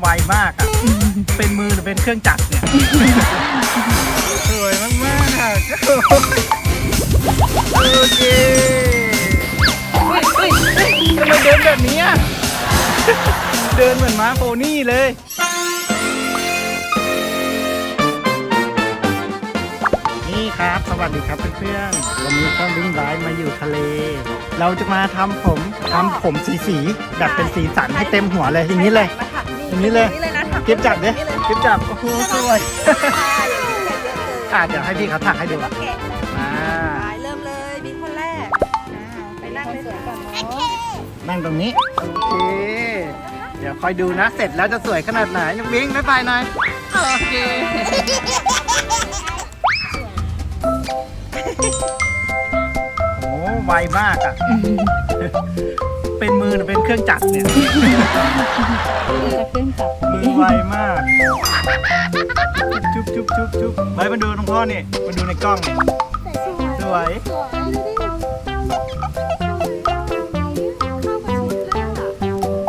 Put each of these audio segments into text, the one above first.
ไวมากอะ เป็นมือหรือเป็นเครื่องจักรเนี่ย สวยมากมากโอเคเฮ้ยเฮ้ยเฮ้ยทำไมเดินแบบนี้อะ เดินเหมือนม้าโพนี่เลยนี่ครับ สวัสดีครับเพื่อนๆ วันนี้ต้องวิ่งไลฟ์มาอยู่ทะเล เราจะมาทำผมทำผมสีสีๆแบบเป็นสีสันให้เต็มหัวเลยอย่างนี้เลย อย่างนี้เลยเลยนะถักเก็บจับดิอย่างนี้เลยเก็บจับโอ้โหสวยอ่าอย่างนี้แค่เยอะเลยอะเดี๋ยวให้พี่เขาถักให้ดูแล้วแกะอ่าไปเริ่มเลยบินคนแรกอ่าไปนั่งเลยสวยก่อนเนาะนั่งตรงนี้โอเคเดี๋ยวคอยดูนะเสร็จแล้วจะสวยขนาดไหนน้องบิงบ๊ายบายหน่อยโอเค ไวมากอะ เป็นมือหรือเป็นเครื่องจักรเนี่ยจะขึ้นจับมือไวมาก จุ๊บจุ๊บจุ๊บจุ๊บไปมาดูน้องพ่อนี่มาดูในกล้องนี่สวย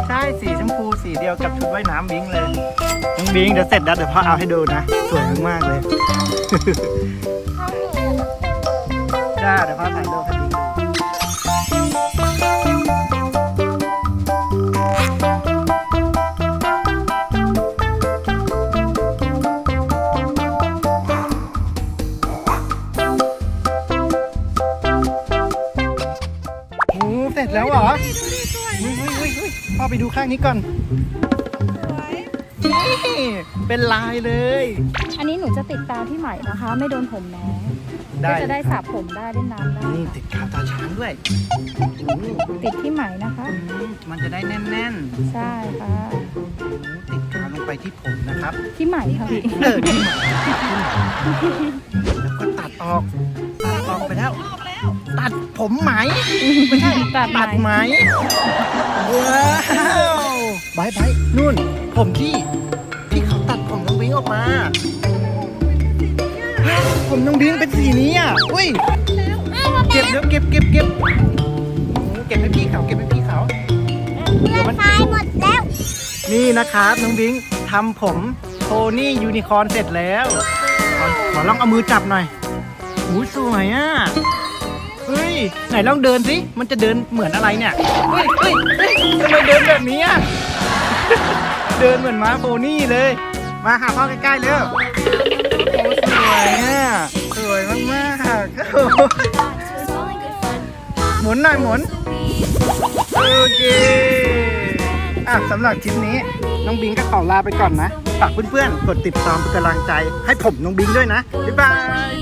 ใช่สีชมพูสีเดียวกับชุดว่ายน้ำบิงเลยน้องบิงเดี๋ยวเสร็จแล้วเดี๋ยวพ่อเอาให้ดูนะ สวยมากๆเลย จ้าเดี๋ยวพ่อถ่ายรูปให้ แล้วเหรออุ้ยอุ้ยอุ้ยอุ้ยพ่อไปดูข้างนี้ก่อนนี่เป็นลายเลย อันนี้หนูจะติดตาที่ไหมนะคะ ไม่โดนผมแม้ได้ก็จะได้สระผมได้เล่นน้ำได้นี่ติดขาวตาช้างด้วยโอ้โหติดที่ไหมนะคะ มันจะได้แน่นใช่ค่ะๆโอ้โหติดกาวลงไปที่ผมนะครับ ที่ไหมค่ะพี่เออที่หมาแล้วก็ตัดออก ตัดออกไปแล้ว ตัดผมไหมไม่ใช่ตัดไหม ตัดไหมว้าวบายบายนู่น ผมที่ที่เขาตัดผมน้องบิงออกมาผมน้องบิงเป็นสีนี้อะอุ้ยเก็บเดี๋ยวเก็บเก็บเก็บโอ้โหเก็บให้พี่เขาเก็บให้พี่เขาเดี๋ยวมันตายหมดแล้วนี่นะครับน้องบิงทำผมโทนี่ยูนิคอร์นเสร็จแล้วขอขอลองเอามือจับหน่อยหูสวยอะเฮ้ ยไหนลองเดินสิมันจะเดินเหมือนอะไรเนี่ยเฮ้ยเฮ้ยเฮ้ยทำไมเดินแบบนี้อะเดินเหมือนม้าโพนี่เลย มาหาพ่อใกล้ๆเร็วโอ้สวยอะสวยมากๆหหมุนหน่อยหมุนโอเคอะสำหรับคลิปนี้น้องบิงก็ขอลาไปก่อนนะฝากเพื่อนๆกดติดตามเป็นกำลังใจให้ผมน้องบิงด้วยนะบ๊ายบาย